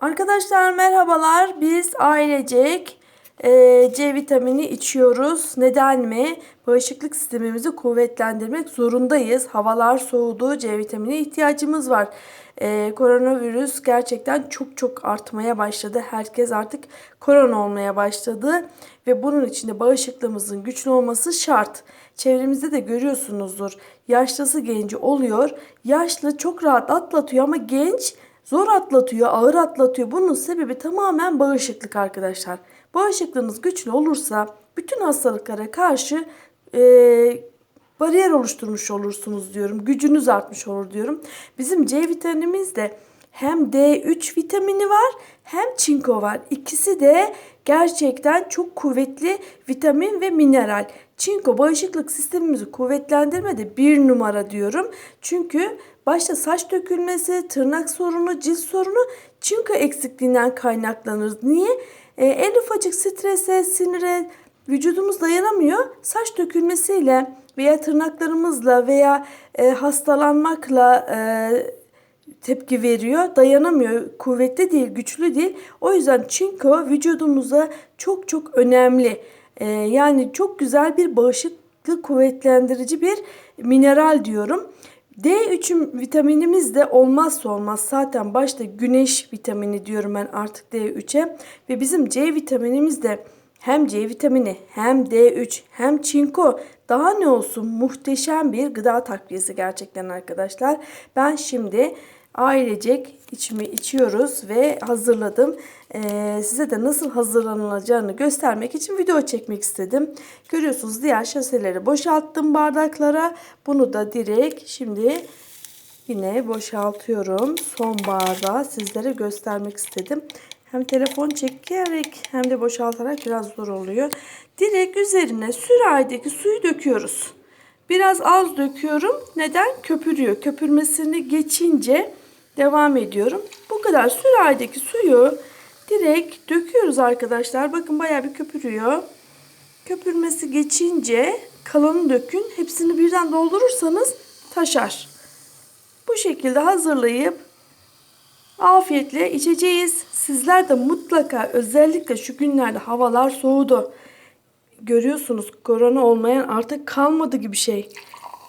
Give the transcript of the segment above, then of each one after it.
Arkadaşlar merhabalar. Biz ailecek e, C vitamini içiyoruz. Neden mi? Bağışıklık sistemimizi kuvvetlendirmek zorundayız. Havalar soğudu. C vitamini ihtiyacımız var. E, koronavirüs gerçekten çok çok artmaya başladı. Herkes artık korona olmaya başladı. Ve bunun için de bağışıklığımızın güçlü olması şart. Çevremizde de görüyorsunuzdur. Yaşlısı genci oluyor. Yaşlı çok rahat atlatıyor ama genç Zor atlatıyor, ağır atlatıyor. Bunun sebebi tamamen bağışıklık arkadaşlar. Bağışıklığınız güçlü olursa bütün hastalıklara karşı e, bariyer oluşturmuş olursunuz diyorum. Gücünüz artmış olur diyorum. Bizim C vitaminimiz de hem D3 vitamini var hem çinko var. İkisi de gerçekten çok kuvvetli vitamin ve mineral. Çinko bağışıklık sistemimizi kuvvetlendirmede bir numara diyorum. Çünkü başta saç dökülmesi, tırnak sorunu, cilt sorunu çinko eksikliğinden kaynaklanır. Niye? Ee, en ufacık strese, sinire vücudumuz dayanamıyor. Saç dökülmesiyle veya tırnaklarımızla veya e, hastalanmakla e, tepki veriyor. Dayanamıyor. Kuvvetli değil, güçlü değil. O yüzden çinko vücudumuza çok çok önemli. Ee, yani çok güzel bir bağışıklık kuvvetlendirici bir mineral diyorum. D3 vitaminimiz de olmazsa olmaz. Zaten başta güneş vitamini diyorum ben artık D3'e. Ve bizim C vitaminimiz de hem C vitamini hem D3 hem çinko daha ne olsun muhteşem bir gıda takviyesi gerçekten arkadaşlar. Ben şimdi ailecek içimi içiyoruz ve hazırladım. Ee, size de nasıl hazırlanılacağını göstermek için video çekmek istedim. Görüyorsunuz diğer şaseleri boşalttım bardaklara. Bunu da direkt şimdi yine boşaltıyorum. Son bardağı sizlere göstermek istedim. Hem telefon çekerek hem de boşaltarak biraz zor oluyor. Direkt üzerine sürahideki suyu döküyoruz. Biraz az döküyorum. Neden? Köpürüyor. Köpürmesini geçince devam ediyorum. Bu kadar sürahideki suyu direkt döküyoruz arkadaşlar. Bakın bayağı bir köpürüyor. Köpürmesi geçince kalanı dökün. Hepsini birden doldurursanız taşar. Bu şekilde hazırlayıp afiyetle içeceğiz. Sizler de mutlaka özellikle şu günlerde havalar soğudu. Görüyorsunuz korona olmayan artık kalmadı gibi şey.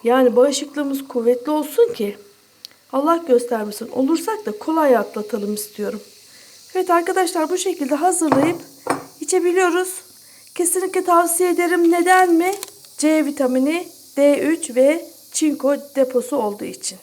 Yani bağışıklığımız kuvvetli olsun ki Allah göstermesin olursak da kolay atlatalım istiyorum. Evet arkadaşlar bu şekilde hazırlayıp içebiliyoruz. Kesinlikle tavsiye ederim. Neden mi? C vitamini, D3 ve çinko deposu olduğu için.